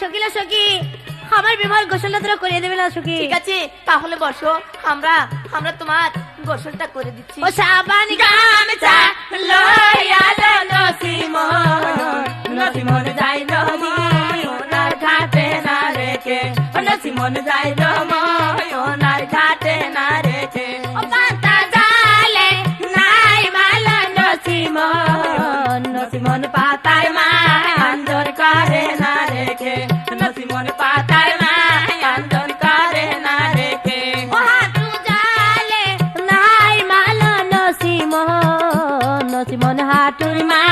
সকিলা সকি আমার বিবাহ গোসলটা তোরা করিয়ে দেবে না সকি ঠিক আছে তাহলে বসো। আমরা আমরা তোমার গোসলটা করে দিচ্ছি। ও সাবান গামছা লইয়া লো নসিমন নসিমন যাই লো ময়নার ঘাটে না রেখে। নসিমন যাই ময়নার ঘাটে না রেখে। ও পাতা জালে নাই মালা নসিমন নসিমন পাতায় নসিমন হাটুর মা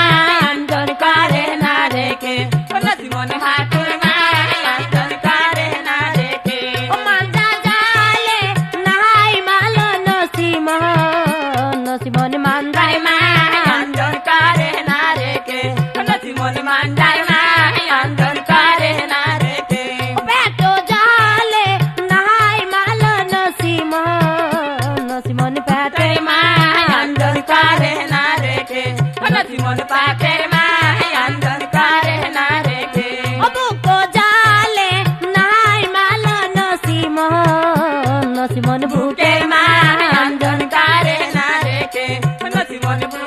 আন্দর করে না রেখে নসিমন হাতুর মা আন্দর না রেখে ও জালে নাই মালো নসিমন নসিমন মান্দায় মা আন্দর না রেখে নসিমন মান্দার মা আন্দর না রেখে পেটো জালে নাই মালো নসিমন নসিমন পেটে তোর মা আন্দর করে না রেখে নসিমন পাপের মা আন্দর করে না রেখে ও বুকো জালে নাই মালো নসিমন নসিমন বুকে বুকের মা আন্দর করে না রেখে নসিমন বুকের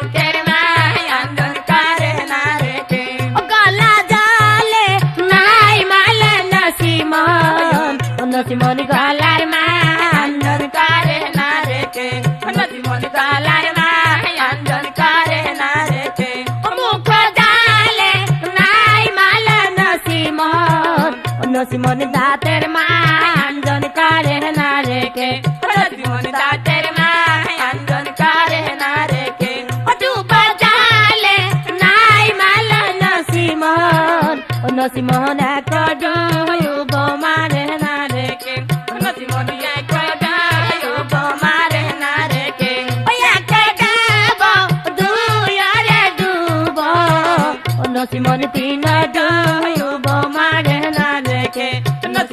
নসিমন দাঁতের মা আঞ্জন করে না রেখে নসিমন দাঁতের মা আন্দর না রেখে নসিমন এক ডুব মারে না রেখে নসিমন নসিমন তিন ডুব মারে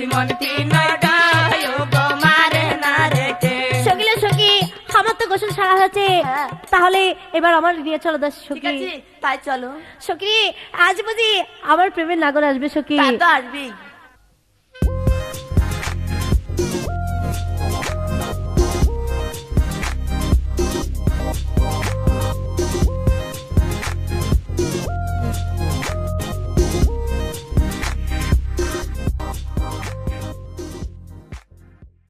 নসিমন তিন গায়ব মারে না রেখে সকিলে সকি আমার তো গোসল সারা হয়েছে। হ্যাঁ। তাহলে এবার আমার নিয়ে চলো দাস ঠিক সকি আছে তাই চলো। সকি আজ বুঝি আমার প্রেমের নাগর আসবে সকি তা তো আসবি